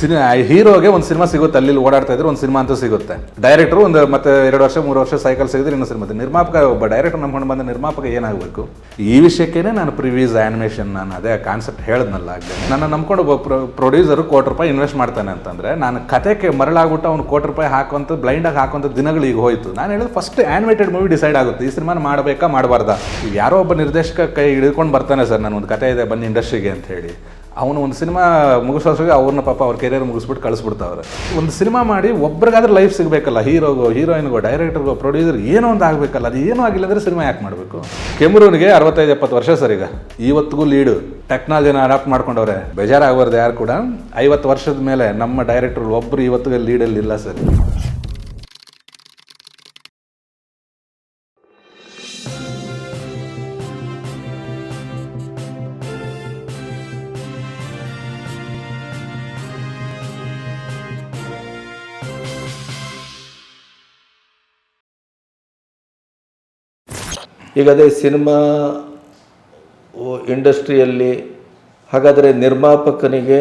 Cine ಹೀರೋಗೆ ಒಂದು cinema ಸಿಗುತ್ತೆ, ಅಲ್ಲಿ ಓಡಾಡ್ತಾ ಇದ್ರೆ ಒಂದು ಸಿನಿಮಾ ಅಂತೂ ಸಿಗುತ್ತೆ. ಡೈರೆಕ್ಟರ್ ಒಂದು ಮತ್ತೆ ಎರಡು ವರ್ಷ, ಮೂರು ವರ್ಷ ಸೈಕಲ್ ಸಿಗಿದ್ರೆ ಇನ್ನೊಂದು ಸಿನಿಮಾ. ನಿರ್ಮಾಪಕ ಒಬ್ಬ ಡೈರೆಕ್ಟರ್ ನಂಬ್ಕೊಂಡು ಬಂದ ನಿರ್ಮಾಪಕ ಏನಾಗಬೇಕು? ಈ ವಿಷಯಕ್ಕೇನೆ ನಾನು ಪ್ರಿವೀಸ್ ಆನಿಮೇಷನ್ ನಾನು ಅದೇ ಕಾನ್ಸೆಪ್ಟ್ ಹೇಳಿದ್ನಲ್ಲ ಆಗಲಿ. ನನ್ನ ನಂಬ್ಕೊಂಡು ಒಬ್ಬ ಪ್ರೊಡ್ಯೂಸರು ಕೋಟಿ ರೂಪಾಯಿ ಇನ್ವೆಸ್ಟ್ ಮಾಡ್ತಾನೆ ಅಂತಂದ್ರೆ, ನಾನು ಕತೆಗೆ ಮರಳಾಗ್ಬಿಟ್ಟು ಅವ್ನು ಕೋಟಿ ರೂಪಾಯಿ ಹಾಕುವಂಥ ಬ್ಲೈಂಡಾಗಿ ಹಾಕುವಂಥ ದಿನಗಳು ಈಗ ಹೋಯ್ತು. ನಾನು ಹೇಳಿದ್ರೆ ಫಸ್ಟ್ ಆನಿಮೇಟೆಡ್ ಮೂವಿ ಡಿಸೈಡ್ ಆಗುತ್ತೆ. ಈ ಸಿನಿಮಾನ ಮಾಡಬೇಕಾ, ಮಾಡಬಾರ್ದಾ? ಯಾರೋ ಒಬ್ಬ ನಿರ್ದೇಶಕ ಕೈ ಹಿಡ್ಕೊಂಡು ಬರ್ತಾನೆ ಸರ್ ನಾನು ಒಂದು ಕತೆ ಇದೆ, ಬನ್ನಿ ಇಂಡಸ್ಟ್ರಿಗೆ ಅಂತ ಹೇಳಿ. ಅವನು ಒಂದು ಸಿನಿಮಾ ಮುಗಿಸೋಷ್ಟಿಗೆ ಅವ್ರನ್ನ ಪಾಪ ಅವ್ರ ಕೆರಿಯರ್ ಮುಗಿಸ್ಬಿಟ್ಟು ಕಳಿಸ್ಬಿಡ್ತಾವ್ರೆ. ಒಂದು ಸಿನಿಮಾ ಮಾಡಿ ಒಬ್ರಿಗಾದ್ರೆ ಲೈಫ್ ಸಿಗಬೇಕಲ್ಲ, ಹೀರೋಗೋ ಹೀರೋಯಿನ್ಗೋ ಡೈರೆಕ್ಟರ್ಗೋ ಪ್ರೊಡ್ಯೂಸರ್ ಏನೋ ಒಂದು ಆಗಬೇಕಲ್ಲ, ಅದು ಏನೂ ಆಗಿಲ್ಲ ಅಂದರೆ ಸಿನಿಮಾ ಯಾಕೆ ಮಾಡಬೇಕು? ಕೆಮ್ರೂನ್ಗೆ ಅರವತ್ತೈದು, ಎಪ್ಪತ್ತು ವರ್ಷ ಸರ್ ಈಗ. ಇವತ್ತಿಗೂ ಲೀಡು ಟೆಕ್ನಾಲಜಿನ ಅಡಾಪ್ಟ್ ಮಾಡ್ಕೊಂಡವ್ರೆ. ಬೇಜಾರಾಗಬಾರ್ದು ಯಾರು ಕೂಡ. ಐವತ್ತು ವರ್ಷದ ಮೇಲೆ ನಮ್ಮ ಡೈರೆಕ್ಟರ್ ಒಬ್ಬರು ಇವತ್ತಿಗೆ ಲೀಡಲ್ಲಿ ಇಲ್ಲ ಸರ್. ಈಗ ಅದೇ ಸಿನಿಮಾ ಇಂಡಸ್ಟ್ರಿಯಲ್ಲಿ ಹಾಗಾದರೆ ನಿರ್ಮಾಪಕನಿಗೆ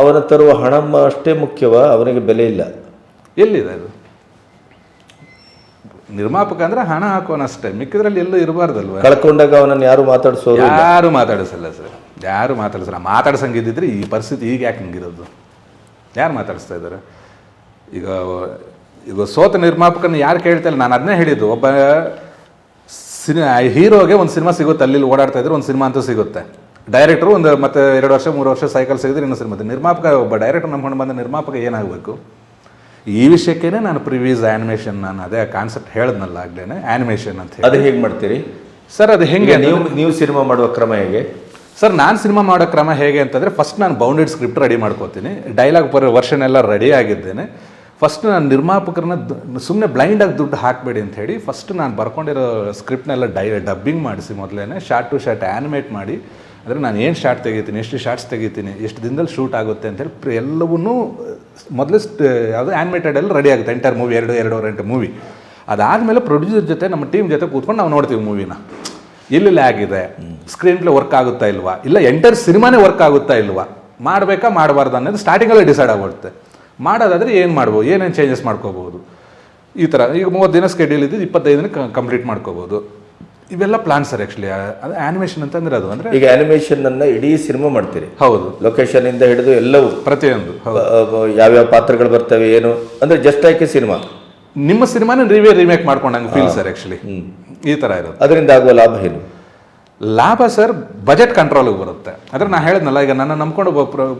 ಅವನ ತರುವ ಹಣ ಅಷ್ಟೇ ಮುಖ್ಯವ? ಅವನಿಗೆ ಬೆಲೆ ಇಲ್ಲ. ಎಲ್ಲಿದೆ ಅದು? ನಿರ್ಮಾಪಕ ಅಂದ್ರೆ ಹಣ ಹಾಕೋನಷ್ಟೇ ಮಿಕ್ಕಿದ್ರಲ್ಲಿ ಎಲ್ಲೂ ಇರಬಾರ್ದಲ್ವ? ಕಳ್ಕೊಂಡಾಗ ಅವನನ್ನು ಯಾರು ಮಾತಾಡಿಸೋರು ಯಾರು ಮಾತಾಡಿಸಲ್ಲ ಸರ್. ಯಾರು ಮಾತಾಡಿಸಲ್ಲ. ಮಾತಾಡ್ಸಂಗಿದ್ದಿದ್ರೆ ಈ ಪರಿಸ್ಥಿತಿ ಈಗ ಯಾಕೆ ಹಿಂಗಿರೋದು? ಯಾರು ಮಾತಾಡಿಸ್ತಾ ಇದ್ದಾರೆ? ಈಗ ಈಗ ಸೋತ ನಿರ್ಮಾಪಕನ ಯಾರು ಕೇಳ್ತಾ ಇಲ್ಲ? ನಾನು ಅದನ್ನೇ ಹೇಳಿದ್ದು. ಒಬ್ಬ ಸಿನಿ ಹೀರೋಗೆ ಒಂದು ಸಿನಿಮಾ ಸಿಗುತ್ತೆ ಅಲ್ಲಿ ಓಡಾಡ್ತಾ ಇದ್ರೆ ಒಂದು ಸಿನಿಮಾ ಅಂತೂ ಸಿಗುತ್ತೆ. ಡೈರೆಕ್ಟ್ರು ಒಂದು ಮತ್ತೆ ಎರಡು ವರ್ಷ ಮೂರು ವರ್ಷ ಸೈಕಲ್ ಸಿಗಿದ್ರೆ ಇನ್ನೊಂದು ಸಿನಿಮಾ. ನಿರ್ಮಾಪಕ ಒಬ್ಬ ಡೈರೆಕ್ಟರ್ ನಂಬ್ಕೊಂಡು ಬಂದ ನಿರ್ಮಾಪಕ ಏನಾಗಬೇಕು? ಈ ವಿಷಯಕ್ಕೆ ನಾನು ಪ್ರಿವೀಸ್ ಆ್ಯನಿಮೇಷನ್ ನಾನು ಅದೇ ಕಾನ್ಸೆಪ್ಟ್ ಹೇಳಿದ್ನಲ್ಲ ಆಗ್ಲೇನೆ ಆ್ಯನಿಮೇಷನ್ ಅಂತ ಹೇಳಿ. ಅದು ಹೇಗೆ ಮಾಡ್ತೀರಿ? ಸರ್ ಅದು ಹೆಂಗೆ ನೀವು ನೀವು ಸಿನಿಮಾ ಮಾಡುವ ಕ್ರಮ ಹೇಗೆ? ಸರ್ ನಾನು ಸಿನಿಮಾ ಮಾಡೋ ಕ್ರಮ ಹೇಗೆ ಅಂತಂದರೆ ಫಸ್ಟ್ ನಾನು ಬೌಂಡೆಡ್ ಸ್ಕ್ರಿಪ್ಟ್ ರೆಡಿ ಮಾಡ್ಕೋತೀನಿ. ಡೈಲಾಗ್ ಪರ್ ವರ್ಷನ್ ಎಲ್ಲ ರೆಡಿ ಆಗಿದ್ದೇನೆ. ಫಸ್ಟ್ ನಾನು ನಿರ್ಮಾಪಕರನ್ನ ಸುಮ್ಮನೆ ಬ್ಲೈಂಡಾಗಿ ದುಡ್ಡು ಹಾಕಬೇಡಿ ಅಂತ ಹೇಳಿ ಫಸ್ಟ್ ನಾನು ಬರ್ಕೊಂಡಿರೋ ಸ್ಕ್ರಿಪ್ಟ್ನೆಲ್ಲ ಡೈ ಡಬ್ಬಿಂಗ್ ಮಾಡಿಸಿ ಮೊದಲೇ ಶಾರ್ಟ್ ಟು ಶಾರ್ಟ್ ಆ್ಯನಿಮೇಟ್ ಮಾಡಿ. ಅಂದರೆ ನಾನು ಏನು ಶಾರ್ಟ್ ತೆಗಿತೀನಿ, ಎಷ್ಟು ಶಾರ್ಟ್ಸ್ ತೆಗಿತೀನಿ, ಎಷ್ಟು ದಿನದಲ್ಲಿ ಶೂಟ್ ಆಗುತ್ತೆ ಅಂತೇಳಿ ಪ್ರ- ಎಲ್ಲವನ್ನೂ, ಮೊದಲು ಯಾವುದು ಆ್ಯನಿಮೇಟೆಡ್ ಎಲ್ಲ ರೆಡಿ ಆಗುತ್ತೆ. ಎಂಟರ್ ಮೂವಿ ಎರಡು ಎರಡೂವರೆ ಗಂಟೆ ಮೂವಿ ಅದಾದಮೇಲೆ ಪ್ರೊಡ್ಯೂಸರ್ ಜೊತೆ, ನಮ್ಮ ಟೀಮ್ ಜೊತೆ ಕೂತ್ಕೊಂಡು ನಾವು ನೋಡ್ತೀವಿ ಮೂವಿನ ಎಲ್ಲೆಲ್ಲಿ ಆಗಿದೆ? ಸ್ಕ್ರೀನ್ ಪ್ಲೇ ವರ್ಕ್ ಆಗುತ್ತಾ ಇಲ್ವಾ? ಇಲ್ಲ ಎಂಟರ್ ಸಿನಿಮಾನೇ ವರ್ಕ್ ಆಗುತ್ತಾ ಇಲ್ವಾ? ಮಾಡಬೇಕಾ, ಮಾಡಬಾರ್ದು ಅನ್ನೋದು ಸ್ಟಾರ್ಟಿಂಗಲ್ಲೇ ಡಿಸೈಡ್ ಆಗ್ಬಿಡುತ್ತೆ ಮಾಡೋದಾದರೆ ಏನು ಮಾಡ್ಬೋದು? ಏನೇನು ಚೇಂಜಸ್ ಮಾಡ್ಕೋಬೋದು ಈ ಥರ ಈಗ ಮೂವತ್ತು ದಿನ ಸ್ಕೆಡ್ಯೂಲ್ ಇದ್ದು ಇಪ್ಪತ್ತೈದು ದಿನ ಕಂಪ್ಲೀಟ್ ಮಾಡ್ಕೋಬೋದು ಇವೆಲ್ಲ ಪ್ಲಾನ್ ಸರ್ ಆ್ಯಕ್ಚುಲಿ ಅದು ಆ್ಯನಿಮೇಷನ್ ಅಂತಂದ್ರೆ ಅದು ಅಂದರೆ ಈಗ ಅನಿಮೇಷನ್ ಅನ್ನ ಇಡೀ ಸಿನಿಮಾ ಮಾಡ್ತೀರಿ. ಹೌದು. ಲೊಕೇಶನ್ ಇಂದ ಹಿಡಿದು ಎಲ್ಲವೂ. ಪ್ರತಿಯೊಂದು. ಯಾವ್ಯಾವ ಪಾತ್ರಗಳು ಬರ್ತವೆ ಏನು? ಅಂದ್ರೆ ಜಸ್ಟ್ ಆಯ್ಕೆ ಸಿನಿಮಾ ನಿಮ್ಮ ಸಿನಿಮಾನ ರಿವೇ ರಿಮೇಕ್ ಮಾಡ್ಕೊಂಡಂಗೆ ಫೀಲ್ ಸರ್ ಆ್ಯಕ್ಚುಲಿ ಈ ಥರ ಇರೋದು. ಅದರಿಂದ ಆಗುವ ಲಾಭ ಏನು? ಲಾಭ ಸರ್ ಬಜೆಟ್ ಕಂಟ್ರೋಲಿಗೆ ಬರುತ್ತೆ. ಅಂದರೆ ನಾನು ಹೇಳಿದ್ನಲ್ಲ, ಈಗ ನನ್ನ ನಂಬ್ಕೊಂಡು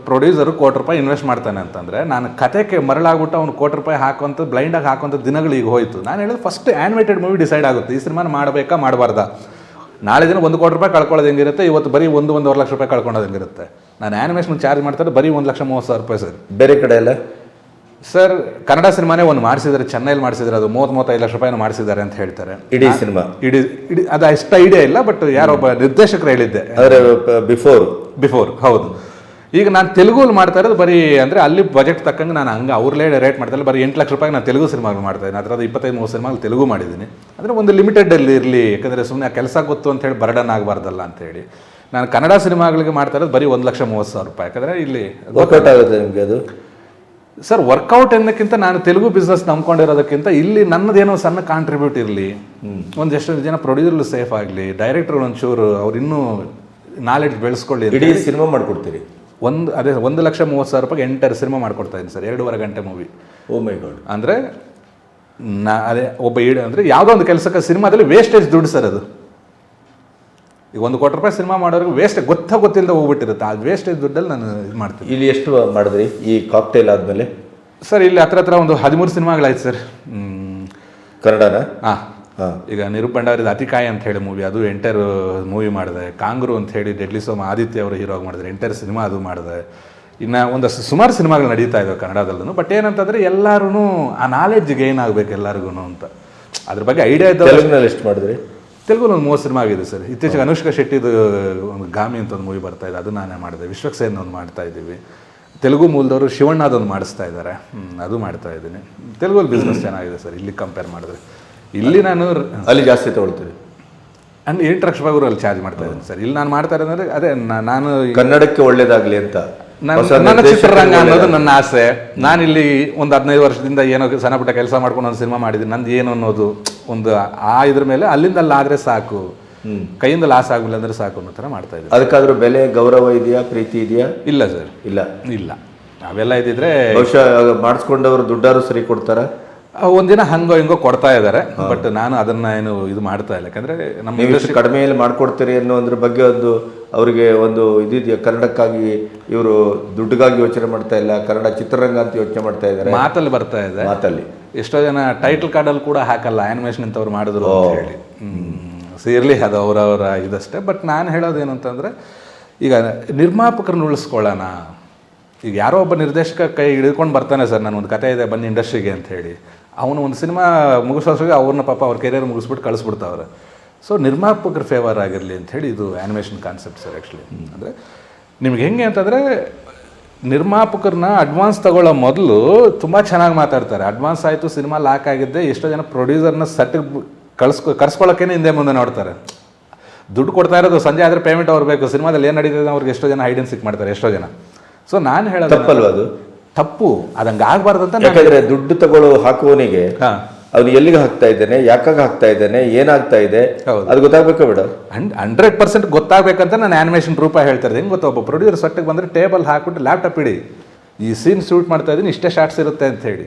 ಪ್ರೊಡ್ಯೂಸರು ಕೋಟಿ ರೂಪಾಯಿ ಇನ್ವೆಸ್ಟ್ ಮಾಡ್ತಾನೆ ಅಂತಂದರೆ, ನಾನು ಕತೆಗೆ ಮರಳಾಗ್ಬಿಟ್ಟು ಅವ್ನು ಕೋಟಿ ರೂಪಾಯಿ ಹಾಕುವಂಥ ಬ್ಲೈಂಡಾಗಿ ಹಾಕುವಂಥ ದಿನಗಳು ಈಗ ಹೋಯ್ತು. ನಾನು ಹೇಳಿದ್ರೆ ಫಸ್ಟ್ ಆ್ಯನಿಮೇಟೆಡ್ ಮೂವಿ ಡಿಸೈಡ್ ಆಗುತ್ತೆ. ಈ ಸಿನಿಮಾನ ಮಾಡಬೇಕಾ, ಮಾಡಬಾರ್ದ? ನಾಳೆ ದಿನ ಒಂದು ಕೋಟಿ ರೂಪಾಯಿ ಕಳ್ಕೊಳ್ಳೋದು ಹೆಂಗಿರುತ್ತೆ, ಇವತ್ತು ಬರೀ ಒಂದು, ಒಂದೂವರೆ ಲಕ್ಷ ರೂಪಾಯಿ ಕಳ್ಕೊಳ್ಳೋದು ಹೆಂಗಿರುತ್ತೆ? ನಾನು ಆ್ಯನಿಮೇಷನ್ ಚಾರ್ಜ್ ಮಾಡ್ತಾರೆ ಬರೀ ಒಂದು ಲಕ್ಷ ಮೂವತ್ತು ಸಾವಿರ ರೂಪಾಯಿ ಸರ್. ಬೇರೆ ಕಡೆ ಎಲ್ಲ ಸರ್ ಕನ್ನಡ ಸಿನಿಮಾನೇ ಒಂದು ಮಾಡಿಸಿದ್ದಾರೆ ಚೆನ್ನೈಲಿ ಮಾಡಿಸಿದ್ದಾರೆ ಅದು ಮೂವತ್ತು ಮೂವತ್ತೈದು ಲಕ್ಷ ರೂಪಾಯಿನ ಮಾಡಿಸಿದ್ದಾರೆ ಅಂತ ಹೇಳ್ತಾರೆ. ಇಡೀ ಸಿನಿಮಾ? ಇಡೀ ಇಡೀ ಅದು ಅಷ್ಟು ಐಡಿಯಾ ಇಲ್ಲ ಬಟ್ ಯಾರೊಬ್ಬ ನಿರ್ದೇಶಕರು ಹೇಳಿದ್ದೆ. ಅಂದ್ರೆ ಬಿಫೋರ್ ಬಿಫೋರ್ ಹೌದು. ಈಗ ನಾನು ತೆಲುಗುಲಿ ಮಾಡ್ತಾ ಇರೋದು ಬರೀ ಅಂದರೆ ಅಲ್ಲಿ ಬಜೆಟ್ ತಕ್ಕಂಗೆ ನಾನು ಹಂಗೆ ಅವ್ರಲ್ಲೇ ರೇಟ್ ಮಾಡ್ತಾರೆ ಬರೀ ಎಂಟು ಲಕ್ಷ ರೂಪಾಯಿ ನಾನು ತೆಲುಗು ಸಿನಿಮಾಗಳು ಮಾಡ್ತಾ ಇದ್ದೀನಿ. ಅದರಲ್ಲಿ ಇಪ್ಪತ್ತೈದು ಮೂವತ್ತು ಸಿನಿಮಾಗಳು ತೆಲುಗು ಮಾಡಿದ್ದೀನಿ. ಅಂದರೆ ಒಂದು ಲಿಮಿಟೆಡಲ್ಲಿ ಇರಲಿ ಯಾಕಂದರೆ ಸುಮ್ಮನೆ ಕೆಲಸ ಗೊತ್ತು ಅಂತ ಹೇಳಿ ಬರ್ಡನ್ ಆಗಬಾರ್ದಲ್ಲ ಅಂತೇಳಿ ನಾನು ಕನ್ನಡ ಸಿನಿಮಾಗಳಿಗೆ ಮಾಡ್ತಾ ಇರೋದು ಬರೀ ಒಂದು ಲಕ್ಷ ಮೂವತ್ತು ಸಾವಿರ ರೂಪಾಯಿ. ಯಾಕಂದರೆ ಇಲ್ಲಿ ಆಗುತ್ತೆ ನಿಮಗೆ ಅದು? ಸರ್ ವರ್ಕೌಟ್ ಅನ್ನೋಕ್ಕಿಂತ ನಾನು ತೆಲುಗು ಬಿಸ್ನೆಸ್ ನಂಬ್ಕೊಂಡಿರೋದಕ್ಕಿಂತ ಇಲ್ಲಿ ನನ್ನದೇನೋ ಸಣ್ಣ ಕಾಂಟ್ರಿಬ್ಯೂಟ್ ಇರಲಿ. ಒಂದೆಷ್ಟು ಜನ ಪ್ರೊಡ್ಯೂಸರ್ಗಳು ಸೇಫ್ ಆಗಲಿ ಡೈರೆಕ್ಟರ್ ಒಂಚೂರು ಅವ್ರು ಇನ್ನೂ ನಾಲೆಡ್ಜ್ ಬೆಳೆಸ್ಕೊಳ್ಳಿ ಇಡೀ ಸಿನಿಮಾ ಮಾಡಿಕೊಡ್ತೀರಿ? ಒಂದು ಅದೇ ಒಂದು ಲಕ್ಷ ಮೂವತ್ತು ಸಾವಿರ ರೂಪಾಯಿಗೆ ಎಂಟರ್ ಸಿನಿಮಾ ಮಾಡ್ಕೊಡ್ತಾ ಇದ್ದೀನಿ ಸರ್ ಎರಡೂವರೆ ಗಂಟೆ ಮೂವಿ ಓ ಮೈ ಗಾಡ್ ಅಂದರೆ ನಾ ಅದೇ ಒಬ್ಬ ಈಡ ಅಂದರೆ ಯಾವುದೋ ಒಂದು ಕೆಲಸಕ್ಕೆ ಸಿನಿಮಾದಲ್ಲಿ ವೇಸ್ಟೇಜ್ ದುಡ್ಡು ಸರ್ ಅದು. ಈಗ ಒಂದು ಕೋಟಿ ರೂಪಾಯಿ ಸಿನಿಮಾ ಮಾಡೋರಿಗೆ ವೇಸ್ಟ್ ಗೊತ್ತ ಗೊತ್ತಿಲ್ಲದೆ ಹೋಗ್ಬಿಟ್ಟಿರುತ್ತೆ. ಆ ವೇಸ್ಟ್ ದುಡ್ಡಲ್ಲಿ ನಾನು ಇದು ಮಾಡ್ತೀನಿ. ಇಲ್ಲಿ ಎಷ್ಟು ಮಾಡಿದ್ರಿ? ಈ ಕಾಕ್ಟೇಲ್ ಆದಮೇಲೆ? ಸರ್ ಇಲ್ಲಿ ಹತ್ರ ಹತ್ರ ಒಂದು ಹದಿಮೂರು ಸಿನಿಮಾಗಳಾಯ್ತು ಸರ್. ಕನ್ನಡನ? ಹಾಂ. ಈಗ ನಿರೂಪ್ ಅವ್ರದ್ದು ಅತಿಕಾಯ ಅಂತ ಹೇಳಿ ಮೂವಿ ಅದು ಎಂಟರ್ ಮೂವಿ ಮಾಡಿದೆ. ಕಾಂಗ್ರು ಅಂತ ಹೇಳಿ ಡೆಡ್ಲಿ ಸೋಮ ಆದಿತ್ಯ ಅವರು ಹೀರೋ ಮಾಡಿದ್ರೆ. ಎಂಟರ್ ಸಿನಿಮಾ ಅದು ಮಾಡಿದೆ. ಇನ್ನು ಒಂದಷ್ಟು ಸುಮಾರು ಸಿನಿಮಾಗಳು ನಡೀತಾ ಇದ್ದಾವೆ ಕನ್ನಡದಲ್ಲೂ ಬಟ್ ಏನಂತಂದರೆ ಎಲ್ಲರೂ ಆ ನಾಲೆಡ್ಜ್ ಗೇನ್ ಆಗಬೇಕು ಎಲ್ಲರಿಗೂ ಅಂತ. ಅದ್ರ ಬಗ್ಗೆ ಐಡಿಯಾ ಇದ್ದಾವೆ ಎಷ್ಟು ಮಾಡಿದ್ರಿ? ತೆಲುಗು ಒಂದು ಮೂವತ್ತು ಸಿನಿಮಾ ಆಗಿದೆ ಸರ್. ಇತ್ತೀಚೆಗೆ ಅನುಷ್ಕಾ ಶೆಟ್ಟಿದು ಒಂದು ಗಾಮಿ ಅಂತ ಒಂದು ಮೂವಿ ಬರ್ತಾ ಇದೆ ಅದು ನಾನೇ ಮಾಡಿದೆ. ವಿಶ್ವಕ್ಸೇನ್ ಒಂದು ಮಾಡ್ತಾ ಇದ್ದೀವಿ. ತೆಲುಗು ಮೂಲದವರು ಶಿವಣ್ಣದೊಂದು ಮಾಡಿಸ್ತಾ ಇದ್ದಾರೆ. ಅದು ಮಾಡ್ತಾ ಇದ್ದೀನಿ. ತೆಲುಗಲ್ಲಿ ಬಿಸ್ನೆಸ್ ಚೆನ್ನಾಗಿದೆ ಸರ್ ಇಲ್ಲಿ ಕಂಪೇರ್ ಮಾಡಿದ್ರೆ. ಇಲ್ಲಿ ನಾನು ಅಲ್ಲಿ ಜಾಸ್ತಿ ತಗೊಳ್ತೀವಿ ಅಂದ್ರೆ ಎಂಟು ಲಕ್ಷ ರೂಪಾಯಿ ಅಲ್ಲಿ ಚಾರ್ಜ್ ಮಾಡ್ತಾ ಇದ್ದೀನಿ ಸರ್. ಇಲ್ಲಿ ನಾನು ಮಾಡ್ತಾ ಇರೋದಂದರೆ ಅದೇ ನಾನು ಕನ್ನಡಕ್ಕೆ ಒಳ್ಳೇದಾಗಲಿ ಅಂತ. ನನ್ನ ಚಿತ್ರರಂಗ ಅನ್ನೋದು. ನನ್ನ ಆಸೆ. ನಾನು ಇಲ್ಲಿ ಒಂದು ಹದಿನೈದು ವರ್ಷದಿಂದ ಏನೋ ಸಣ್ಣ ಪುಟ್ಟ ಕೆಲಸ ಮಾಡ್ಕೊಂಡು ಒಂದು ಸಿನಿಮಾ ಮಾಡಿದ್ದೀನಿ. ನಂದು ಏನು ಅನ್ನೋದು ಒಂದು ಆ ಇದ್ರ ಮೇಲೆ ಅಲ್ಲಿಂದ ಅಲ್ಲಾದ್ರೆ ಸಾಕು ಕೈಯಿಂದ ಲಾಸ್ ಆಗಲಿಲ್ಲ ಅಂದ್ರೆ ಸಾಕು ಅನ್ನೋ ಥರ ಮಾಡ್ತಾ ಇದ್ದೀನಿ. ಅದಕ್ಕಾದ್ರೂ ಬೆಲೆ ಗೌರವ ಇದೆಯಾ ಪ್ರೀತಿ ಇದೆಯಾ? ಇಲ್ಲ ಸರ್. ಇಲ್ಲ. ಇಲ್ಲ. ಅವೆಲ್ಲ ಇದ್ದಿದ್ರೆ ಬಹುಶಃ ಮಾಡಿಸ್ಕೊಂಡವರು ದುಡ್ಡಾರು ಸರಿ ಕೊಡ್ತಾರ? ಆ, ಒಂದಿನ ಹಂಗೋ ಹಿಂಗೋ ಕೊಡ್ತಾ ಇದ್ದಾರೆ. ಬಟ್ ನಾನು ಅದನ್ನ ಏನು ಇದು ಮಾಡ್ತಾ ಇಲ್ಲ. ಯಾಕಂದ್ರೆ ನಮ್ಮ ನೀವು ಇಷ್ಟು ಕಡಿಮೆಯಲ್ಲಿ ಮಾಡ್ಕೊಡ್ತೀರಿ ಅನ್ನೋ ಬಗ್ಗೆ ಒಂದು ಅವರಿಗೆ ಒಂದು ಇದಿದೆಯಾ ಕನ್ನಡಕ್ಕಾಗಿ ಇವರು ದುಡ್ಡುಗಾಗಿ ಯೋಚನೆ ಮಾಡ್ತಾ ಇಲ್ಲ ಕನ್ನಡ ಚಿತ್ರರಂಗ ಅಂತ ಯೋಚನೆ ಮಾಡ್ತಾ ಇದ್ದಾರೆ. ಮಾತಲ್ಲಿ ಬರ್ತಾ ಇದೆ. ಮಾತಲ್ಲಿ. ಎಷ್ಟೋ ಜನ ಟೈಟಲ್ ಕಾರ್ಡಲ್ಲಿ ಕೂಡ ಹಾಕಲ್ಲ ಆ್ಯನಿಮೇಷನ್ ಅಂತ ಅವ್ರು ಮಾಡಿದ್ರು ಅಂತ ಹೇಳಿ. ಸೊ ಇರಲಿ ಅದು ಅವರವರ ಇದಷ್ಟೇ. ಬಟ್ ನಾನು ಹೇಳೋದೇನು ಅಂತಂದರೆ ಈಗ ನಿರ್ಮಾಪಕರನ್ನ ಉಳಿಸ್ಕೊಳ್ಳೋಣ. ಈಗ ಯಾರೋ ಒಬ್ಬ ನಿರ್ದೇಶಕ ಕೈ ಹಿಡ್ಕೊಂಡು ಬರ್ತಾನೆ ಸರ್ ನಾನು ಒಂದು ಕತೆ ಇದೆ ಬನ್ನಿ ಇಂಡಸ್ಟ್ರಿಗೆ ಅಂತ ಹೇಳಿ. ಅವನು ಒಂದು ಸಿನಿಮಾ ಮುಗಿಸೋಸ್ಗೆ ಅವ್ರನ್ನ ಪಾಪ ಅವ್ರ ಕೆರಿಯರ್ ಮುಗಿಸ್ಬಿಟ್ಟು ಕಳಿಸ್ಬಿಡ್ತಾವ್ರೆ. ಸೊ ನಿರ್ಮಾಪಕರ ಫೇವರ್ ಆಗಿರಲಿ ಅಂತ ಹೇಳಿ ಇದು ಆ್ಯನಿಮೇಷನ್ ಕಾನ್ಸೆಪ್ಟ್ ಸರ್ ಆ್ಯಕ್ಚುಲಿ ಅಂದರೆ ನಿಮ್ಗೆ ಹೆಂಗೆ ಅಂತಂದರೆ ನಿರ್ಮಾಪಕರನ್ನ ಅಡ್ವಾನ್ಸ್ ತಗೊಳ್ಳೋ ಮೊದಲು ತುಂಬ ಚೆನ್ನಾಗಿ ಮಾತಾಡ್ತಾರೆ. ಅಡ್ವಾನ್ಸ್ ಆಯಿತು ಸಿನಿಮಾ ಲಾಕ್ ಆಗಿದ್ದೆ ಎಷ್ಟೋ ಜನ ಪ್ರೊಡ್ಯೂಸರ್ನ ಸಟ್ಟಿಗೆ ಕಳ್ಸ್ಕೊ ಕರ್ಸ್ಕೊಳ್ಳೋಕೇನೆ ಹಿಂದೆ ಮುಂದೆ ನೋಡ್ತಾರೆ. ದುಡ್ಡು ಕೊಡ್ತಾ ಇರೋದು ಸಂಜೆ ಆದರೆ ಪೇಮೆಂಟ್ ಅವ್ರು ಬೇಕು ಸಿನಿಮಾದಲ್ಲಿ ಏನು ನಡೀತದೆ ಅವ್ರಿಗೆ ಎಷ್ಟೋ ಜನ ಹೈಡ್ ಸಿಕ್ ಮಾಡ್ತಾರೆ ಎಷ್ಟೋ ಜನ. ಸೊ ನಾನು ಹೇಳೋದು ತಪ್ಪಲ್ವ ಅದು? ತಪ್ಪು. ಅದಂಗೆ ಆಗಬಾರ್ದು ಅಂತ ದುಡ್ಡು ತಗೊಳ್ಳೋ ಹಾಕುವವನಿಗೆ ಹಾಂ. ಅವ್ನು ಎಲ್ಲಿಗೆ ಹಾಕ್ತಾ ಇದ್ದಾನೆ ಯಾಕಾಗ ಹಾಕ್ತಾ ಇದ್ದಾನೆ ಏನಾಗ್ತಾ ಇದೆ ಹೌದು. ಅದು ಗೊತ್ತಾಗಬೇಕು ಬೇಡ ಹಂಡ್ರೆಡ್ ಪರ್ಸೆಂಟ್ ಗೊತ್ತಾಗಬೇಕಂತ ನಾನು ಆ್ಯನಿಮೇಷನ್ ರೂಪ ಹೇಳ್ತಾ ಇದ್ದೀನಿ. ಗೊತ್ತ ಒಬ್ಬ ಪ್ರೊಡ್ಯೂಸರ್ ಸೊಟ್ಟಿಗೆ ಬಂದರೆ ಟೇಬಲ್ ಹಾಕ್ಬಿಟ್ಟು ಲ್ಯಾಪ್ಟಾಪ್ ಇಡಿ. ಈ ಸೀನ್ ಶೂಟ್ ಮಾಡ್ತಾ ಇದ್ದೀನಿ ಇಷ್ಟೇ ಶಾರ್ಟ್ಸ್ ಇರುತ್ತೆ ಅಂತ ಹೇಳಿ.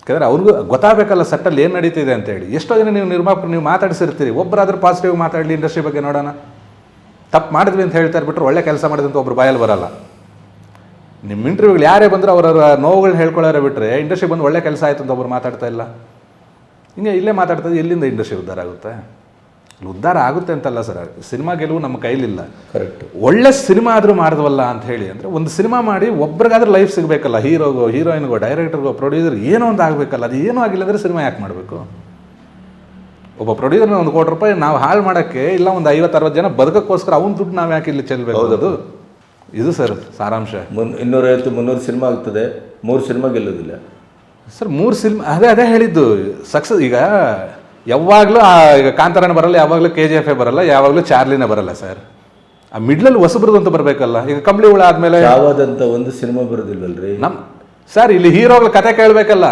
ಯಾಕಂದರೆ ಅವ್ರಿಗೂ ಗೊತ್ತಾಗಬೇಕಲ್ಲ ಸಟ್ಟಲ್ಲಿ ಏನು ನಡೀತಿದೆ ಅಂತ ಹೇಳಿ. ಎಷ್ಟೋ ಜನ ನೀವು ನಿರ್ಮಾಪಕರು ನೀವು ಮಾತಾಡಿಸಿರ್ತೀರಿ ಒಬ್ಬರಾದ್ರೂ ಪಾಸಿಟಿವ್ ಮಾತಾಡಲಿ ಇಂಡಸ್ಟ್ರಿ ಬಗ್ಗೆ ನೋಡೋಣ. ತಪ್ಪು ಮಾಡಿದ್ವಿ ಅಂತ ಹೇಳ್ತಾ ಇರ್ಬಿಟ್ರೆ ಒಳ್ಳೆ ಕೆಲಸ ಮಾಡಿದಂತ ಒಬ್ರು ಬಾಯಲ್ಲಿ ಬರಲ್ಲ. ನಿಮ್ಮ ಇಂಟರ್ವ್ಯೂಗಳು ಯಾರೇ ಬಂದರೂ ಅವರ ನೋವುಗಳನ್ನ ಹೇಳ್ಕೊಳ್ಳೋರೆ ಬಿಟ್ಟರೆ ಇಂಡಸ್ಟ್ರಿ ಬಂದು ಒಳ್ಳೆ ಕೆಲಸ ಆಯಿತು ಅಂತ ಒಬ್ರು ಮಾತಾಡ್ತಾ ಇಲ್ಲ. ಹಿಂಗೆ ಇಲ್ಲೇ ಮಾತಾಡ್ತಾ ಇದ್ರೆ ಎಲ್ಲಿಂದ ಇಂಡಸ್ಟ್ರಿ ಉದ್ಧಾರ ಆಗುತ್ತೆ? ಉದ್ಧಾರ ಆಗುತ್ತೆ ಅಂತಲ್ಲ ಸರ್ ಸಿನಿಮಾ ಗೆಲುವು ನಮ್ಮ ಕೈಲಿಲ್ಲ. ಕರೆಕ್ಟ್ ಒಳ್ಳೆ ಸಿನಿಮಾ ಆದರೂ ಮಾಡಿದ್ವಲ್ಲ ಅಂತ ಹೇಳಿ ಅಂದರೆ ಒಂದು ಸಿನಿಮಾ ಮಾಡಿ ಒಬ್ರಿಗಾದ್ರೂ ಲೈಫ್ ಸಿಗಬೇಕಲ್ಲ ಹೀರೋಗೋ ಹೀರೋಯಿನ್ಗೋ ಡೈರೆಕ್ಟರ್ಗೋ ಪ್ರೊಡ್ಯೂಸರ್ ಏನೋ ಒಂದು ಆಗಬೇಕಲ್ಲ ಅದು ಏನೂ ಆಗಿಲ್ಲ ಅಂದರೆ ಸಿನಿಮಾ ಯಾಕೆ ಮಾಡಬೇಕು? ಒಬ್ಬ ಪ್ರೊಡ್ಯೂಸರ್ನ ಒಂದು ಕೋಟಿ ರೂಪಾಯಿ ನಾವು ಹಾಳು ಮಾಡೋಕ್ಕೆ ಇಲ್ಲ ಒಂದು ಐವತ್ತು ಅರವತ್ತು ಜನ ಬದುಕೋಸ್ಕರ ಅವ್ನ ದುಡ್ಡು ನಾವು ಯಾಕೆ ಇಲ್ಲಿ ಚೆಲ್ಲಬೇಕು ಅದು ಇದು ಸರ್ ಸಾರಾಂಶ. ಮುನ್ ಇನ್ನೂರೈವತ್ತು ಮುನ್ನೂರು ಸಿನಿಮಾ ಆಗ್ತದೆ ಮೂರು ಸಿನಿಮಾ ಗೆಲ್ಲೋದಿಲ್ಲ. ಸರ್ ಮೂರು ಸಿನಿಮಾ ಅದೇ ಅದೇ ಹೇಳಿದ್ದು ಸಕ್ಸಸ್ ಈಗ ಯಾವಾಗಲೂ ಈಗ ಕಾಂತಾರನ ಬರಲ್ಲ ಯಾವಾಗಲೂ ಕೆ ಜಿ ಎಫ್ ಎ ಬರಲ್ಲ ಯಾವಾಗಲೂ ಚಾರ್ಲಿನೇ ಬರಲ್ಲ ಸರ್. ಆ ಮಿಡ್ಲಲ್ಲಿ ಹೊಸಬ್ರದ್ದು ಅಂತ ಬರಬೇಕಲ್ಲ ಈಗ ಕಂಬಳಿ ಹುಳ ಆದಮೇಲೆ ಯಾವಾದಂತ ಒಂದು ಸಿನಿಮಾ ಬರೋದಿಲ್ವಲ್ರಿ ನಮ್ಮ ಸರ್ ಇಲ್ಲಿ ಹೀರೋಗಳ ಕತೆ ಕೇಳಬೇಕಲ್ಲ.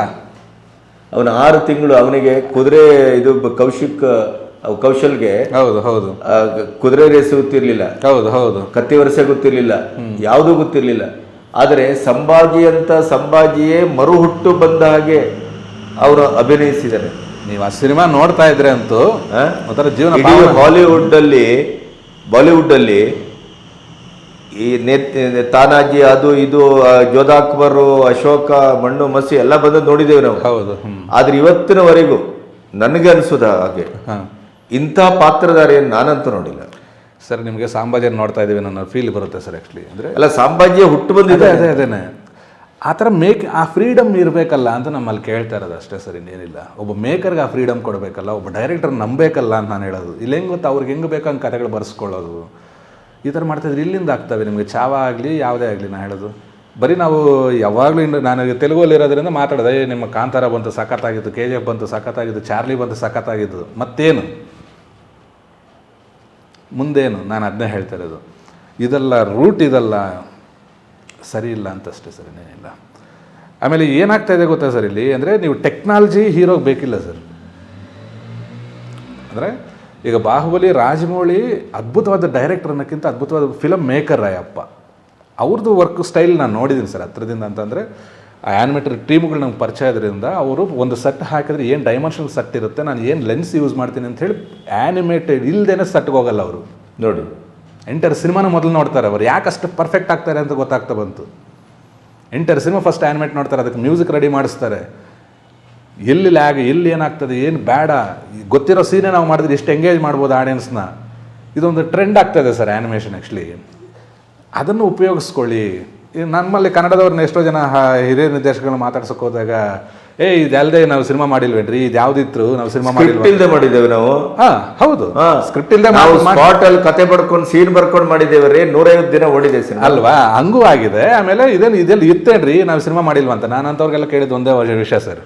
ಅವನು ಆರು ತಿಂಗಳು ಅವನಿಗೆ ಕುದುರೆ ಇದು ಬ- ಕೌಶಿಕ್ ಕೌಶಲ್ಗೆ ಹೌದು ಹೌದು. ಕುದುರೆ ರೇಸ್ ಗೊತ್ತಿರ್ಲಿಲ್ಲ. ಹೌದು ಹೌದು. ಕತ್ತಿ ವರ್ಷ ಗೊತ್ತಿರ್ಲಿಲ್ಲ. ಯಾವುದೂ ಗೊತ್ತಿರ್ಲಿಲ್ಲ. ಆದರೆ ಸಂಭಾಜಿ ಅಂತ ಸಂಭಾಜಿಯೇ ಮರುಹುಟ್ಟು ಬಂದ ಹಾಗೆ ಅವರು ಅಭಿನಯಿಸಿದ್ದಾರೆ. ನೀವು ಆ ಸಿನಿಮಾ ನೋಡ್ತಾ ಇದ್ರೆ ಅಂತೂ? ಒಂಥರ ಜೀವನ ಬಾಲಿವುಡ್ ಹಾಲಿವುಡ್ ಅಲ್ಲಿ ಬಾಲಿವುಡ್ ಅಲ್ಲಿ ಈ ನೇತ್ ತಾನಾಜಿ ಅದು ಇದು ಜೋಧಾ ಅಕ್ಬರು ಅಶೋಕ ಮಣ್ಣು ಮಸಿ ಎಲ್ಲ ಬಂದು ನೋಡಿದ್ದೇವೆ ನಾವು. ಹೌದು ಆದ್ರೆ ಇವತ್ತಿನವರೆಗೂ ನನಗೆ ಅನಿಸೋದ ಹಾಗೆ ಇಂಥ ಪಾತ್ರಧಾರಿಯನ್ನು ನಾನಂತೂ ನೋಡಿಲ್ಲ. ಸರ್ ನಿಮಗೆ ಸಾಂಬಾಜನ್ ನೋಡ್ತಾ ಇದ್ದೀವಿ ನನ್ನ ಫೀಲ್ ಬರುತ್ತೆ ಸರ್ ಆ್ಯಕ್ಚುಲಿ ಅಂದರೆ ಅಲ್ಲ ಸಾಂಬಾಜ್ಯ ಹುಟ್ಟು ಬಂದಿದೆ. ಅದೇ ಅದೇನೆ. ಆ ಥರ ಮೇಕ್ ಆ ಫ್ರೀಡಮ್ ಇರಬೇಕಲ್ಲ ಅಂತ ನಮ್ಮಲ್ಲಿ ಕೇಳ್ತಾ ಇರೋದು ಅಷ್ಟೇ ಸರ್ ಇನ್ನೇನಿಲ್ಲ. ಒಬ್ಬ ಮೇಕರ್ಗೆ ಆ ಫ್ರೀಡಮ್ ಕೊಡಬೇಕಲ್ಲ ಒಬ್ಬ ಡೈರೆಕ್ಟರ್ ನಂಬೇಕಲ್ಲ ಅಂತ ನಾನು ಹೇಳೋದು. ಇಲ್ಲಿ ಹೆಂಗೆ ಗೊತ್ತಾ ಅವ್ರಿಗೆ ಹೆಂಗೆ ಬೇಕಂಗೆ ಕತೆಗಳು ಬರೆಸ್ಕೊಳ್ಳೋದು. ಈ ಥರ ಮಾಡ್ತಾಯಿದ್ರೆ ಇಲ್ಲಿಂದ ಆಗ್ತವೆ ನಿಮಗೆ ಚಾವ ಆಗಲಿ ಯಾವುದೇ ಆಗಲಿ ನಾನು ಹೇಳೋದು. ಬರೀ ನಾವು ಯಾವಾಗಲೂ ಇನ್ನು ನಾನು ತೆಲುಗಲ್ಲಿ ಇರೋದ್ರಿಂದ ಮಾತಾಡೋದೇ "ಏ, ನಿಮ್ಮ ಕಾಂತಾರ ಬಂತು ಸಖತ್ತಾಗಿತ್ತು ಕೆ ಜಿ ಎಫ್ ಬಂತು ಸಖತ್ತಾಗಿತ್ತು ಚಾರ್ಲಿ ಬಂತು ಸಖತ್ತಾಗಿದ್ದು ಮತ್ತೇನು? ಮುಂದೇನು? ನಾನು ಅದನ್ನೇ ಹೇಳ್ತಾ ಇರೋದು. ಇದೆಲ್ಲ ರೂಟ್ ಇದೆಲ್ಲ ಸರಿ ಇಲ್ಲ ಅಂತಷ್ಟೇ ಸರ್, ಇನ್ನೇನಿಲ್ಲ. ಆಮೇಲೆ ಏನಾಗ್ತಾ ಇದೆ ಗೊತ್ತಾ ಸರ್ ಇಲ್ಲಿ? ಅಂದರೆ ನೀವು ಟೆಕ್ನಾಲಜಿ ಹೀರೋಗೆ ಬೇಕಿಲ್ಲ ಸರ್. ಅಂದರೆ ಈಗ ಬಾಹುಬಲಿ ರಾಜಮೌಳಿ ಅದ್ಭುತವಾದ ಡೈರೆಕ್ಟರ್ ಅನ್ನೋಕ್ಕಿಂತ ಅದ್ಭುತವಾದ ಫಿಲಮ್ ಮೇಕರ್ ರಾಯಪ್ಪ. ಅವ್ರದ್ದು ವರ್ಕ್ ಸ್ಟೈಲ್ ನಾನು ನೋಡಿದ್ದೀನಿ ಸರ್ ಹತ್ರದಿಂದ ಅಂತಂದರೆ ಆ್ಯನಿಮೇಟರ್ ಟೀಮ್ಗಳು ನಂಗೆ ಪರಿಚಯ ಇದರಿಂದ ಅವರು ಒಂದು ಸೆಟ್ ಹಾಕಿದ್ರೆ ಏನು ಡೈಮೆನ್ಷನಲ್ ಸೆಟ್ ಇರುತ್ತೆ ನಾನು ಏನು ಲೆನ್ಸ್ ಯೂಸ್ ಮಾಡ್ತೀನಿ ಅಂತ ಹೇಳಿ ಆ್ಯನಿಮೇಟೆಡ್ ಇಲ್ದೇನೆ ಸೆಟ್ಗೆ ಹೋಗಲ್ಲ ಅವರು. ನೋಡಿ. ಎಂಟರ್ ಸಿನಿಮಾನ ಮೊದಲು ನೋಡ್ತಾರೆ ಅವ್ರು. ಯಾಕೆ ಅಷ್ಟು ಪರ್ಫೆಕ್ಟ್ ಆಗ್ತಾರೆ ಅಂತ ಗೊತ್ತಾಗ್ತಾ ಬಂತು. ಎಂಟರ್ ಸಿನಿಮಾ ಫಸ್ಟ್ ಆ್ಯನಿಮೇಟ್ ನೋಡ್ತಾರೆ ಅದಕ್ಕೆ ಮ್ಯೂಸಿಕ್ ರೆಡಿ ಮಾಡಿಸ್ತಾರೆ. ಎಲ್ಲಿ ಲ್ಯಾಗ್ ಎಲ್ಲಿ ಏನಾಗ್ತದೆ ಏನು ಬೇಡ ಗೊತ್ತಿರೋ ಸೀನೇ ನಾವು ಮಾಡಿದ್ರೆ ಎಷ್ಟು ಎಂಗೇಜ್ ಮಾಡ್ಬೋದು ಆಡಿಯನ್ಸ್ನ ಇದೊಂದು ಟ್ರೆಂಡ್ ಆಗ್ತದೆ ಸರ್ ಆ್ಯನಿಮೇಷನ್ ಆ್ಯಕ್ಚುಲಿ ಅದನ್ನು ಉಪಯೋಗಿಸ್ಕೊಳ್ಳಿ. ನಮ್ಮಲ್ಲಿ ಕನ್ನಡದವ್ರನ್ನ ಎಷ್ಟೋ ಜನ ಹಿರಿಯ ನಿರ್ದೇಶಕಗಳನ್ನ ಮಾತಾಡ್ಸೋಕೆ ಹೋದಾಗ ಏ ಇದಲ್ಲದೆ ನಾವು ಸಿನಿಮಾ ಮಾಡಿಲ್ವೇನ್ರಿ? ಇದು ಯಾವ್ದಿತ್ತು ನಾವು ಸಿನಿಮಾ ಇಲ್ದೆ ಮಾಡಿದ್ದೇವೆ ನಾವು. ಹಾ ಹೌದು. ಸ್ಕ್ರಿಪ್ಟ್ ಇಲ್ಲದೆ ನಾವು ಸ್ಪಾಟ್ ಅಲ್ಲಿ ಕತೆ ಬರ್ಕೊಂಡು ಸೀನ್ ಬರ್ಕೊಂಡು ಮಾಡಿದ್ದೇವೆ ರೀ ನೂರೈವತ್ತು ದಿನ ಓಡಿದೆ ಸಿನಿಮಾ. ಅಲ್ವಾ? ಹಂಗೂ ಆಗಿದೆ. ಆಮೇಲೆ ಇದೇನು ಇದೆಲ್ಲ ಇತ್ತೇನ್ರಿ? ನಾವು ಸಿನಿಮಾ ಮಾಡಿಲ್ವಂತ ಅಂತ. ನಾನು ಅಂತವ್ರಿಗೆಲ್ಲ ಕೇಳಿದ್ದು ಒಂದೇ ವರ್ಷ ವಿಷಯ ಸರ್.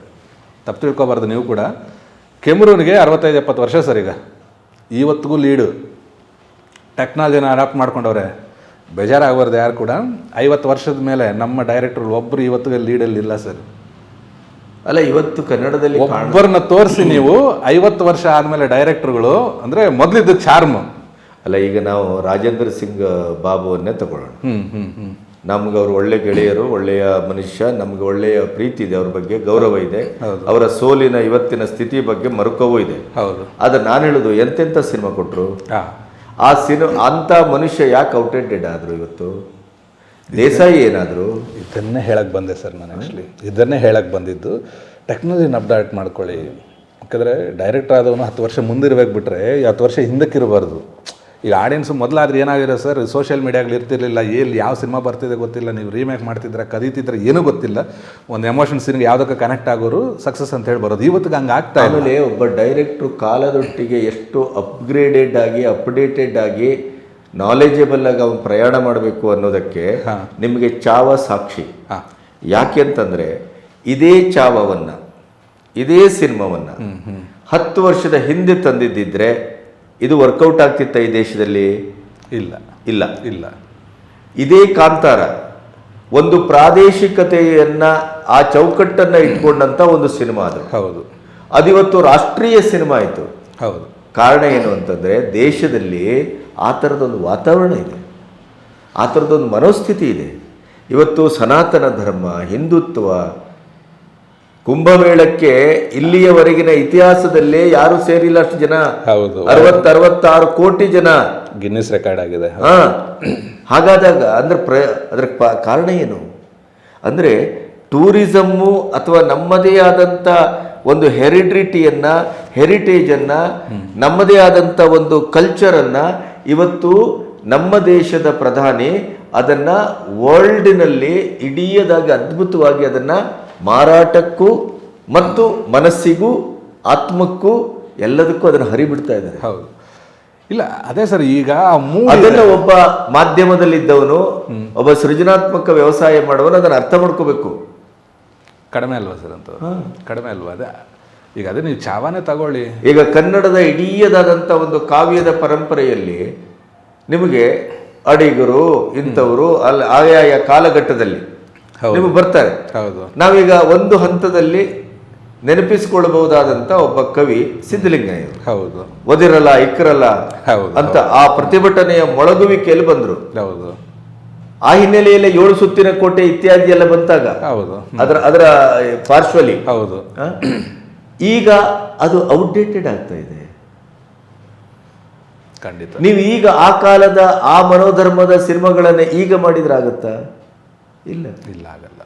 ತಪ್ಪು ತಿಳ್ಕೊಬಾರ್ದು ನೀವು ಕೂಡ. ಕೆಮ್ರೂನ್ಗೆ ಅರವತ್ತೈದು ಎಪ್ಪತ್ತು ವರ್ಷ ಸರ್ ಈಗ. ಇವತ್ತಿಗೂ ಲೀಡು. ಟೆಕ್ನಾಲಜಿನ ಅಡಾಪ್ಟ್ ಮಾಡ್ಕೊಂಡವ್ರೆ. ಬೇಜಾರಾಗಬಾರ್ದು ಯಾರು ಕೂಡ ಐವತ್ತು ವರ್ಷದ ಮೇಲೆ ನಮ್ಮ ಡೈರೆಕ್ಟರ್ ಒಬ್ಬರು ಇವತ್ತು ಲೀಡಲ್ಲಿ ಇಲ್ಲ ಸರ್ ಅಲ್ಲ ಇವತ್ತು ಕನ್ನಡದಲ್ಲಿ ಒಬ್ಬರನ್ನ ತೋರಿಸಿ ನೀವು ಐವತ್ತು ವರ್ಷ ಆದಮೇಲೆ ಡೈರೆಕ್ಟರ್ಗಳು ಅಂದರೆ ಮೊದಲಿದ್ದ ಚಾರ್ಮ್ ಅಲ್ಲ ಈಗ ನಾವು ರಾಜೇಂದ್ರ ಸಿಂಗ್ ಬಾಬುವನ್ನೇ ತಗೊಳ್ಳೋಣ. ನಮ್ಗೆ ಅವರು ಒಳ್ಳೆ ಗೆಳೆಯರು ಒಳ್ಳೆಯ ಮನುಷ್ಯ ನಮ್ಗೆ ಒಳ್ಳೆಯ ಪ್ರೀತಿ ಇದೆ ಅವ್ರ ಬಗ್ಗೆ ಗೌರವ ಇದೆ. ಅವರ ಸೋಲಿನ ಇವತ್ತಿನ ಸ್ಥಿತಿ ಬಗ್ಗೆ ಮರುಕವೂ ಇದೆ. ಹೌದು. ಆದ್ರೆ ನಾನು ಹೇಳುದು ಎಂತೆಂಥ ಸಿನಿಮಾ ಕೊಟ್ಟರು ಹಾಂ. ಆ ಸಿನಿಮಾ ಅಂಥ ಮನುಷ್ಯ ಯಾಕೆ ಔಟೇಟೆಡ್ ಆದ್ರು ಇವತ್ತು? ದೇಸಾಯಿ ಏನಾದರೂ? ಇದನ್ನೇ ಹೇಳಕ್ಕೆ ಬಂದೆ ಸರ್ ನಾನು ಆ್ಯಕ್ಚುಲಿ ಇದನ್ನೇ ಹೇಳಕ್ಕೆ ಬಂದಿದ್ದು. ಟೆಕ್ನಾಲಜಿನ ಅಪ್ಡೇಟ್ ಮಾಡ್ಕೊಳ್ಳಿ. ಯಾಕಂದರೆ ಡೈರೆಕ್ಟರ್ ಆದವನು ಹತ್ತು ವರ್ಷ ಮುಂದಿರ್ಬೇಕು ಬಿಟ್ರೆ ಹತ್ತು ವರ್ಷ ಹಿಂದಕ್ಕಿರಬಾರ್ದು ಈಗ ಆಡಿಯನ್ಸ್ ಮೊದಲಾದ್ರೆ ಏನಾಗಿರೋ ಸರ್ ಸೋಷಿಯಲ್ ಮೀಡಿಯಾಗಳು ಇರ್ತಿರ್ಲಿಲ್ಲ ಎಲ್ಲಿ ಯಾವ ಸಿನಿಮಾ ಬರ್ತಿದೆ ಗೊತ್ತಿಲ್ಲ ನೀವು ರೀಮೇಕ್ ಮಾಡ್ತಿದ್ರೆ ಕದೀತಿದ್ರೆ ಏನೂ ಗೊತ್ತಿಲ್ಲ. ಒಂದು ಎಮೋಷನ್ ಸಿನಿಮಾ ಯಾವುದಕ್ಕೆ ಕನೆಕ್ಟ್ ಆಗೋರು ಸಕ್ಸಸ್ ಅಂತ ಹೇಳಿ ಬರೋದು ಇವತ್ತಿಗೆ ಹಂಗೆ ಆಗ್ತಾ ಇಲ್ಲ. ಆಮೇಲೆ ಒಬ್ಬ ಡೈರೆಕ್ಟ್ರು ಕಾಲದೊಟ್ಟಿಗೆ ಎಷ್ಟು ಅಪ್ಗ್ರೇಡೆಡ್ ಆಗಿ ಅಪ್ಡೇಟೆಡ್ ಆಗಿ ನಾಲೆಜಬಲ್ ಆಗಿ ಅವನು ಪ್ರಯಾಣ ಮಾಡಬೇಕು ಅನ್ನೋದಕ್ಕೆ ನಿಮಗೆ ಚಾವ ಸಾಕ್ಷಿ. ಯಾಕೆ ಅಂತಂದರೆ ಇದೇ ಚಾವವನ್ನು ಇದೇ ಸಿನಿಮಾವನ್ನು ಹತ್ತು ವರ್ಷದ ಹಿಂದೆ ತಂದಿದ್ದಿದ್ರೆ ಇದು ವರ್ಕೌಟ್ ಆಗ್ತಿತ್ತ ಈ ದೇಶದಲ್ಲಿ? ಇಲ್ಲ. ಇಲ್ಲ. ಇಲ್ಲ. ಇದೇ ಕಾಂತಾರ ಒಂದು ಪ್ರಾದೇಶಿಕತೆಯನ್ನ ಆ ಚೌಕಟ್ಟನ್ನ ಇಟ್ಕೊಂಡಂತ ಒಂದು ಸಿನಿಮಾ ಅದು. ಹೌದು. ಅದಿವತ್ತು ರಾಷ್ಟ್ರೀಯ ಸಿನಿಮಾ ಆಯಿತು. ಹೌದು. ಕಾರಣ ಏನು ಅಂತಂದ್ರೆ ದೇಶದಲ್ಲಿ ಆ ಥರದೊಂದು ವಾತಾವರಣ ಇದೆ. ಆ ಥರದೊಂದು ಮನೋಸ್ಥಿತಿ ಇದೆ. ಇವತ್ತು ಸನಾತನ ಧರ್ಮ ಹಿಂದುತ್ವ ಕುಂಭಮೇಳಕ್ಕೆ ಇಲ್ಲಿಯವರೆಗಿನ ಇತಿಹಾಸದಲ್ಲೇ ಯಾರು ಸೇರಿಲ್ಲ ಅಷ್ಟು ಜನ. ಹೌದು. ಅರವತ್ತ ಅರವತ್ತಾರು ಕೋಟಿ ಜನ. ಗಿನ್ನಿಸ್ ರೆಕಾರ್ಡ್ ಆಗಿದೆ. ಹಾ. ಹಾಗಾದಾಗ ಅಂದ್ರೆ ಪ್ರ ಅದ್ರ ಕಾರಣ ಏನು? ಅಂದ್ರೆ ಟೂರಿಸಮ್ಮು ಅಥವಾ ನಮ್ಮದೇ ಆದಂಥ ಒಂದು ಹೆರಿಡ್ರಿಟಿಯನ್ನ ಹೆರಿಟೇಜನ್ನು ನಮ್ಮದೇ ಆದಂಥ ಒಂದು ಕಲ್ಚರನ್ನು ಇವತ್ತು ನಮ್ಮ ದೇಶದ ಪ್ರಧಾನಿ ಅದನ್ನ ವರ್ಲ್ಡಿನಲ್ಲಿ ಇಡೀಯದಾಗಿ ಅದ್ಭುತವಾಗಿ ಅದನ್ನ ಮಾರಾಟಕ್ಕೂ ಮತ್ತು ಮನಸ್ಸಿಗೂ ಆತ್ಮಕ್ಕೂ ಎಲ್ಲದಕ್ಕೂ ಅದನ್ನು ಹರಿಬಿಡ್ತಾ ಇದ್ದಾರೆ. ಹೌದು. ಇಲ್ಲ ಅದೇ ಸರ್ ಈಗ ಅದನ್ನ ಒಬ್ಬ ಮಾಧ್ಯಮದಲ್ಲಿದ್ದವನು ಒಬ್ಬ ಸೃಜನಾತ್ಮಕ ವ್ಯವಸಾಯ ಮಾಡುವನು ಅದನ್ನು ಅರ್ಥ ಮಾಡ್ಕೋಬೇಕು. ಕಡಿಮೆ ಅಲ್ವಾ ಸರ್ ಅಂತ? ಕಡಿಮೆ ಅಲ್ವಾ? ಅದೇ ಈಗ ಅದೇ ನೀವು ಚಾವಾನೇ ತಗೊಳ್ಳಿ. ಈಗ ಕನ್ನಡದ ಇಡೀಯದಾದಂಥ ಒಂದು ಕಾವ್ಯದ ಪರಂಪರೆಯಲ್ಲಿ ನಿಮಗೆ ಅಡಿಗರು ಇಂಥವರು ಅಲ್ಲಿ ಆಯಾಯ ಕಾಲಘಟ್ಟದಲ್ಲಿ. ನಿಮಗೆ ಬರ್ತಾರೆ. ಹೌದು. ನಾವೀಗ ಒಂದು ಹಂತದಲ್ಲಿ ನೆನಪಿಸಿಕೊಳ್ಳಬಹುದಾದಂತ ಒಬ್ಬ ಕವಿ ಸಿದ್ಧಲಿಂಗಯ್ಯ ಹೌದು. ಒದಿರಲ್ಲ ಇಕ್ಕರಲ್ಲ ಅಂತ ಆ ಪ್ರತಿಭಟನೆಯ ಮೊಳಗುವಿಕೆಯಲ್ಲಿ ಬಂದ್ರು. ಹೌದು. ಆ ಹಿನ್ನೆಲೆಯಲ್ಲಿ ಏಳು ಸುತ್ತಿನ ಕೋಟೆ ಇತ್ಯಾದಿ ಎಲ್ಲ ಬಂತಾಗ ಹೌದು. ಅದರ ಅದರ ಪಾರ್ಶ್ವಲಿ ಹೌದು. ಈಗ ಅದು ಔಟ್ಡೇಟೆಡ್ ಆಗ್ತಾ ಇದೆ. ಖಂಡಿತ. ನೀವು ಈಗ ಆ ಕಾಲದ ಆ ಮನೋಧರ್ಮದ ಸಿನಿಮಾಗಳನ್ನ ಈಗ ಮಾಡಿದ್ರೆ ಆಗುತ್ತಾ? ಇಲ್ಲ. ಇಲ್ಲ ಆಗಲ್ಲ.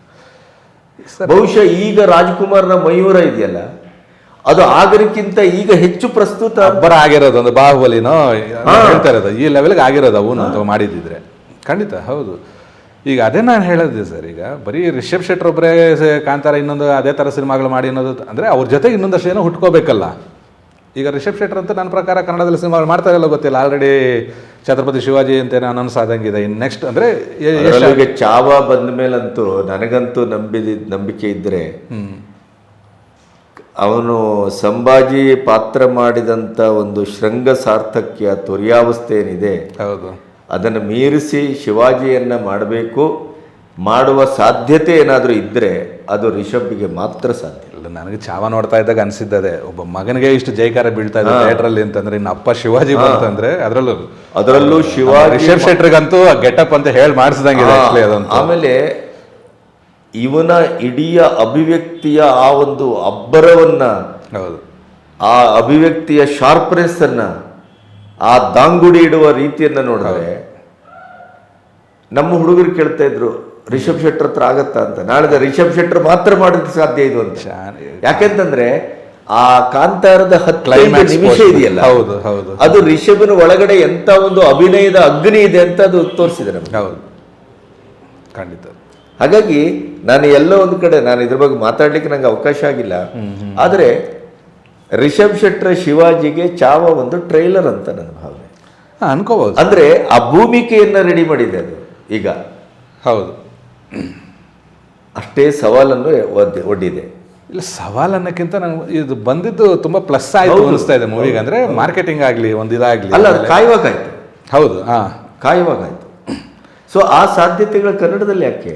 ಬಹುಶಃ ಈಗ ರಾಜ್ಕುಮಾರ್ನ ಮಯೂರ ಇದೆಯಲ್ಲ? ಅದು ಆಗರಕ್ಕಿಂತ ಈಗ ಹೆಚ್ಚು ಪ್ರಸ್ತುತ ಅಬ್ಬರ ಆಗಿರೋದು ಒಂದು ಬಾಹುಬಲಿನೋ ಹೇಳ್ತಾ ಇರೋದು ಈ ಲೆವೆಲ್ಗೆ ಆಗಿರೋದು ಅವನು ಅಥವಾ ಮಾಡಿದ್ದಿದ್ರೆ. ಖಂಡಿತ ಹೌದು. ಈಗ ಅದೇ ನಾನು ಹೇಳಿದ್ದೆ ಸರ್ ಈಗ ಬರೀ ರಿಷಬ್ ಶೆಟ್ಟರ್ ಒಬ್ಬರೇ ಕಾಂತಾರ ಇನ್ನೊಂದು ಅದೇ ಥರ ಸಿನಿಮಾಗಳು ಮಾಡಿ ಅನ್ನೋದು ಅಂದರೆ ಅವ್ರ ಜೊತೆಗೆ ಇನ್ನೊಂದಷ್ಟು ಏನೋ ಹುಟ್ಕೋಬೇಕಲ್ಲ. ಈಗ ರಿಷಬ್ ಶೆಟ್ಟರ್ ಅಂತ ನನ್ನ ಪ್ರಕಾರ ಕನ್ನಡದಲ್ಲಿ ಸಿನಿಮಾ ಮಾಡ್ತಾ ಇರಲ್ಲ ಗೊತ್ತಿಲ್ಲ. ಆಲ್ರೆಡಿ ಛತ್ರಪತಿ ಶಿವಾಜಿ ಅಂತ ಏನೋ ಅನೌನ್ಸ್ ಆದಂಗಿದೆ. ಇನ್ನು ನೆಕ್ಸ್ಟ್ ಅಂದರೆ ಚಾವ ಬಂದ ಮೇಲಂತೂ ನನಗಂತೂ ನಂಬಿದ ನಂಬಿಕೆ ಇದ್ರೆ ಅವನು ಸಂಭಾಜಿ ಪಾತ್ರ ಮಾಡಿದಂಥ ಒಂದು ಶೃಂಗ ಸಾರ್ಥಕ್ಯ ತುರ್ಯಾವಸ್ಥೆ ಏನಿದೆ ಹೌದು. ಅದನ್ನು ಮೀರಿಸಿ ಶಿವಾಜಿಯನ್ನ ಮಾಡಬೇಕು. ಮಾಡುವ ಸಾಧ್ಯತೆ ಏನಾದರೂ ಇದ್ದರೆ ಅದು ರಿಷಬ್ಗೆ ಮಾತ್ರ ಸಾಧ್ಯ. ಇಲ್ಲ ನನಗೆ ಚಾವ ನೋಡ್ತಾ ಇದ್ದಾಗ ಅನಿಸಿದ್ದದೆ ಒಬ್ಬ ಮಗನಿಗೆ ಇಷ್ಟು ಜೈಕಾರ ಬೀಳ್ತಾ ಇದೆ ಥಿಯೇಟ್ರಲ್ಲಿ ಅಂತಂದ್ರೆ ಇನ್ನು ಅಪ್ಪ ಶಿವಾಜಿ ಬಂತಂದ್ರೆ ಅದರಲ್ಲೂ ಅದರಲ್ಲೂ ಶಿವಾಜಿ ರಿಷಬ್ ಶೆಟ್ರಿಗಂತೂ ಗೆಟಪ್ ಅಂತ ಹೇಳಿ ಮಾಡಿಸ್ದಂಗಿದೆ ಆಕ್ಚುಲಿ ಆಮೇಲೆ ಇವನ ಇಡೀ ಅಭಿವ್ಯಕ್ತಿಯ ಆ ಒಂದು ಅಬ್ಬರವನ್ನ ಹೌದು. ಆ ಅಭಿವ್ಯಕ್ತಿಯ ಶಾರ್ಪ್ನೆಸ್ ಅನ್ನ ಆ ದಾಂಗುಡಿ ಇಡುವ ರೀತಿಯನ್ನ ನೋಡಿದ್ರೆ ನಮ್ಮ ಹುಡುಗರು ಕೇಳ್ತಾ ಇದ್ರು ರಿಷಬ್ ಶೆಟ್ಟರ್ ಹತ್ರ ಆಗತ್ತಾ ಅಂತ? ನಾಳೆ ರಿಷಬ್ ಶೆಟ್ಟರ್ ಮಾತ್ರ ಮಾಡೋದಕ್ಕೆ ಸಾಧ್ಯ ಇದು ಅಂತ. ಯಾಕೆಂತಂದ್ರೆ ಆ ಕಾಂತಾರದ ಹತ್ತು Climax ನಿಮಿಷ ಇದೆಯಲ್ಲ ಹೌದು ಹೌದು. ಅದು ರಿಷಬ್ನ ಒಳಗಡೆ ಎಂತ ಒಂದು ಅಭಿನಯದ ಅಗ್ನಿ ಇದೆ ಅಂತ ಅದು ತೋರಿಸಿದೆ ನಮ್ಗೆ. ಹೌದು. ಖಂಡಿತ. ಹಾಗಾಗಿ ನಾನು ಎಲ್ಲೋ ಒಂದು ಕಡೆ ನಾನು ಇದ್ರ ಬಗ್ಗೆ ಮಾತಾಡ್ಲಿಕ್ಕೆ ನಂಗೆ ಅವಕಾಶ ಆಗಿಲ್ಲ. ಆದರೆ ರಿಷಬ್ ಶೆಟ್ರ ಶಿವಾಜಿಗೆ ಚಾವ ಒಂದು ಟ್ರೈಲರ್ ಅಂತ ನನ್ನ ಭಾವನೆ. ಅನ್ಕೋಬಹುದು ಅಂದ್ರೆ ಆ ಭೂಮಿಕೆಯನ್ನ ರೆಡಿ ಮಾಡಿದೆ ಅದು ಈಗ. ಹೌದು. ಅಷ್ಟೇ ಸವಾಲನ್ನು ಒಡ್ಡಿದೆ. ಇಲ್ಲ ಸವಾಲ್ ಅನ್ನಕ್ಕಿಂತ ನಂಗೆ ಇದು ಬಂದಿದ್ದು ತುಂಬ ಪ್ಲಸ್ ಆಯಿತು ಅನಿಸ್ತಾ ಇದೆ ಮೂವಿಗೆ ಅಂದರೆ ಮಾರ್ಕೆಟಿಂಗ್ ಆಗಲಿ ಒಂದು ಇದಾಗಲಿ ಅಲ್ಲ ಕಾಯುವಾಗಾಯ್ತು. ಹೌದು ಹಾಂ. ಕಾಯುವಾಗಾಯ್ತು. ಸೊ ಆ ಸಾಧ್ಯತೆಗಳು ಕನ್ನಡದಲ್ಲಿ ಯಾಕೆ?